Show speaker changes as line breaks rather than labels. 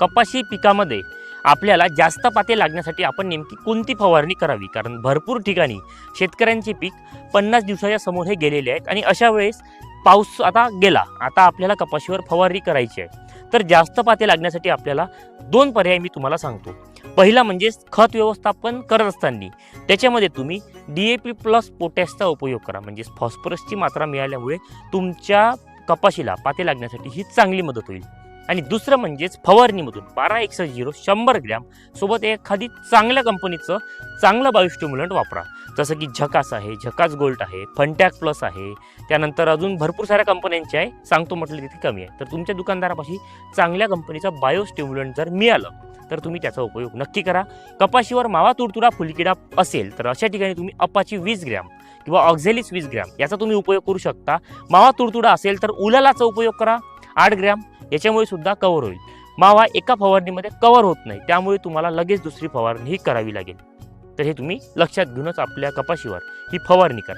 कपाशी पिकामध्ये आपल्याला जास्त पाते लागण्यासाठी आपण नेमकी कोणती फवारणी करावी? कारण भरपूर ठिकाणी शेतकऱ्यांचे पीक पन्नास दिवसाच्या समोर हे गेलेले आहेत आणि अशा वेळेस पाऊस आता गेला. आता आपल्याला कपाशीवर फवारणी करायची आहे. तर जास्त पाते लागण्यासाठी आपल्याला दोन पर्याय मी तुम्हाला सांगतो. पहिला म्हणजे खत व्यवस्थापन करत असताना त्याच्यामध्ये तुम्ही डी ए पी प्लस पोटॅशचा उपयोग करा. म्हणजे फॉस्फरसची मात्रा मिळाल्यामुळे तुमच्या कपाशीला पाते लागण्यासाठी ही चांगली मदत होईल. आणि दुसरं म्हणजेच फवारणीमधून बारा एकसष्ट झिरो शंभर ग्रॅम सोबत एखादी चांगल्या कंपनीचं चांगलं बायोस्टिम्युलंट वापरा. जसं की झकास आहे झकास गोल्ड आहे फंटॅक प्लस आहे. त्यानंतर अजून भरपूर साऱ्या कंपन्यांचे आहे. सांगतो म्हटलं तिथे कमी आहे. तर तुमच्या दुकानदारापाशी चांगल्या कंपनीचं बायोस्टिम्युलंट जर मिळालं तर तुम्ही त्याचा उपयोग नक्की करा. कपाशीवर मावा तुडतुडा फुलकिडा असेल तर अशा ठिकाणी तुम्ही अपाची वीस ग्रॅम किंवा ऑक्झेलिस वीस ग्रॅम याचा तुम्ही उपयोग करू शकता. मावा तुडतुडा असेल तर उलालाचा उपयोग करा. आठ ग्रॅम याच्यामुळे सुद्धा कव्हर होईल. मावा एका फवारणीमध्ये कव्हर होत नाही. त्यामुळे तुम्हाला लगेच दुसरी फवारणी ही करावी लागेल. तर हे तुम्ही लक्षात घेऊनच आपल्या कपाशीवर ही फवारणी करा.